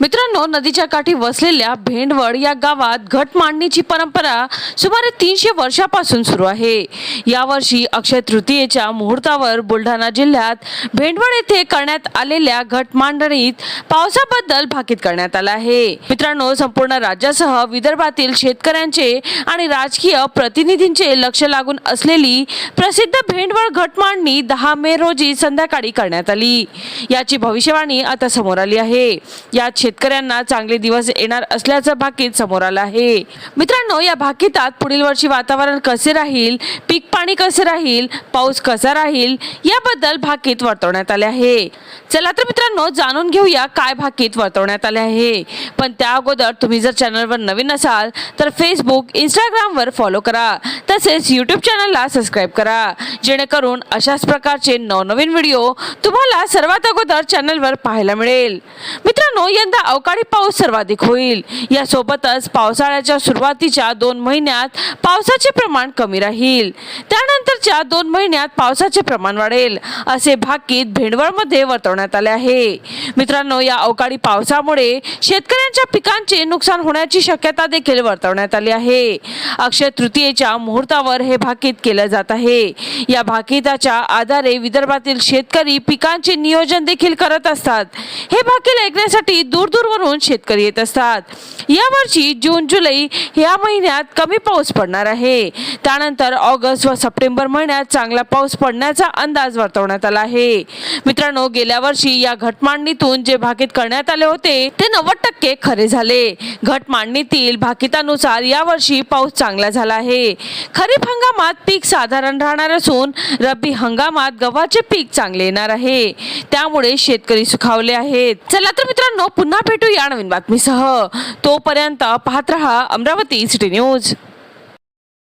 मित्रांनो नदीच्या काठी वसलेल्या भेंडवड या गावात घट मांडणीची परंपरा सुमारे तीनशे वर्षापासून सुरू आहे. यावर्षी अक्षय तृतीयेच्या मुहूर्तावर बुलढाणा जिल्ह्यात भेंडवड येथे करण्यात आलेल्या घट मांडणीत पावसाबद्दल भाकीत करण्यात आला आहे. मित्रांनो संपूर्ण राज्यासह विदर्भातील शेतकऱ्यांचे आणि राजकीय प्रतिनिधींचे लक्ष लागून असलेली प्रसिद्ध भेंडवळ घट मांडणी दहा मे रोजी संध्याकाळी करण्यात आली. याची भविष्यवाणी आता समोर आली आहे. यात शेतकऱ्यांना चांगले दिवस येणार असल्याचं भाकीत समोर आलं आहे. मित्रांनो या भाकीतात पुढील वर्षी वातावरण कसे राहील पीक पाणी कसे राहील पाऊस कसा राहील याबद्दल भाकीत वर्तवण्यात आले आहे. चला तर मित्रांनो जाणून घेऊया काय भाकीत वर्तवण्यात आले आहे. पण त्या अगोदर तुम्ही जर चॅनलवर नवीन असाल तर फेसबुक इंस्टाग्रामवर फॉलो करा. तसेच यूट्यूब चॅनलला सबस्क्राईब करा. जेणेकरून अशाच प्रकारचे नवनवीन व्हिडिओ तुम्हाला सर्वात अगोदर चॅनलवर पाहायला मिळेल. मित्रांनो यंदा अवकाळी पाऊस सर्वाधिक होईल. यासोबतच पावसाळ्याच्या सुरुवातीच्या दोन महिन्यात पावसाचे प्रमाण कमी राहील. त्यानंतर त्यानंतरच्या दोन महिन्यात पावसाचे प्रमाण वाढेल. असे भाकीत भेंडवळमध्ये वर्तवण्यात आले आहे. मित्रांनो या अवकाळी पावसामुळे शेतकऱ्यांच्या पिकांचे नुकसान होण्याची शक्यता देखील वर्तवण्यात आली आहे. अक्षय तृतीयेच्या मुहूर्तावर हे भाकीत केलं जात आहे. या भाकीताच्या आधारे विदर्भातील शेतकरी पिकांचे नियोजन देखील करत असतात. हे भाकीत ऐकण्यासाठी दूरदूरवरून शेतकरी येत असतात. यावर्षी जून जुलै या महिन्यात कमी पाऊस पडणार आहे. त्यानंतर ऑगस्ट व सप्टेंबर महिन्यात चांगला पाऊस पडण्याचा अंदाज वर्तवण्यात आला आहे. मित्रांनो गेल्या वर्षी या घटमांडणीतून जे भाकीत करण्यात आले होते ते नव्वद टक्के खरे झाले. घटमांडणीतील भाकितानुसार यावर्षी पाऊस चांगला झाला आहे. खरीप हंगामात पीक साधारण राहणार असून रब्बी हंगामात गव्हाचे पीक चांगले येणार आहे. त्यामुळे शेतकरी सुखावले आहेत. चला तर मित्रांनो पुन्हा भेटू या नवीन बातमीसह. तोपर्यंत पाहत रहा अमरावती सिटी न्यूज.